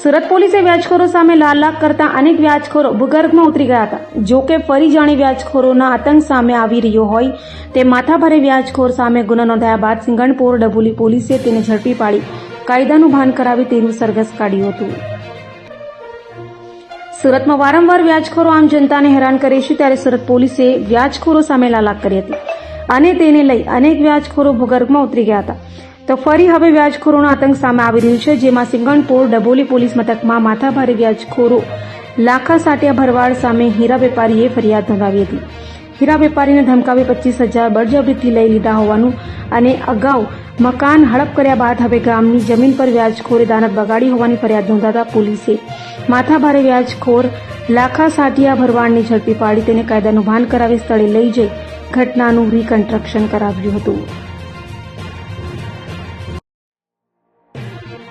સુરત પોલીસે વ્યાજખોરો સામે લાલ લાખ કરતા અનેક વ્યાજખોરો ભૂગર્ભમાં ઉતરી ગયા હતા. જો કે ફરી જાણે વ્યાજખોરોના આતંક સામે આવી રહ્યો હોય, તે માથાભારે વ્યાજખોર સામે ગુનો નોંધાયા બાદ સિંગણપોર ડભોલી પોલીસે તેને ઝડપી પાડી કાયદાનું ભાન કરાવી તેનું સરઘસ કાઢ્યું હતું. સુરતમાં વારંવાર વ્યાજખોરો આમ જનતાને હેરાન કરે છે ત્યારે સુરત પોલીસે વ્યાજખોરો સામે લાલાક કરી હતી અને તેને લઈ અનેક વ્યાજખોરો ભૂગર્ભમાં ઉતરી ગયા હતા. તો ફરી હવે વ્યાજખોરોનો આતંક સામે આવી રહ્યું છે, જેમાં સિંગણપોર ડભોલી પોલીસ મથકમાં માથાભારે વ્યાજખોરો લાખા સાટિયા ભરવાડ સામે હીરા વેપારીએ ફરિયાદ નોંધાવી હતી. હીરા વેપારીને ધમકાવી પચીસ હજાર બળજબરીથી લઈ લીધા હોવાનું અને અગાઉ મકાન હડપ કર્યા બાદ હવે ગામની જમીન પર વ્યાજખોરે દાનત બગાડી હોવાની ફરિયાદ નોંધાતા પોલીસે માથાભારે વ્યાજખોર લાખા સાટિયા ભરવાડને ઝડપી પાડી તેને કાયદાનું ભાન કરાવી સ્થળે લઈ જઈ ઘટનાનું રીકન્સ્ટ્રક્શન કરાવ્યું હતું.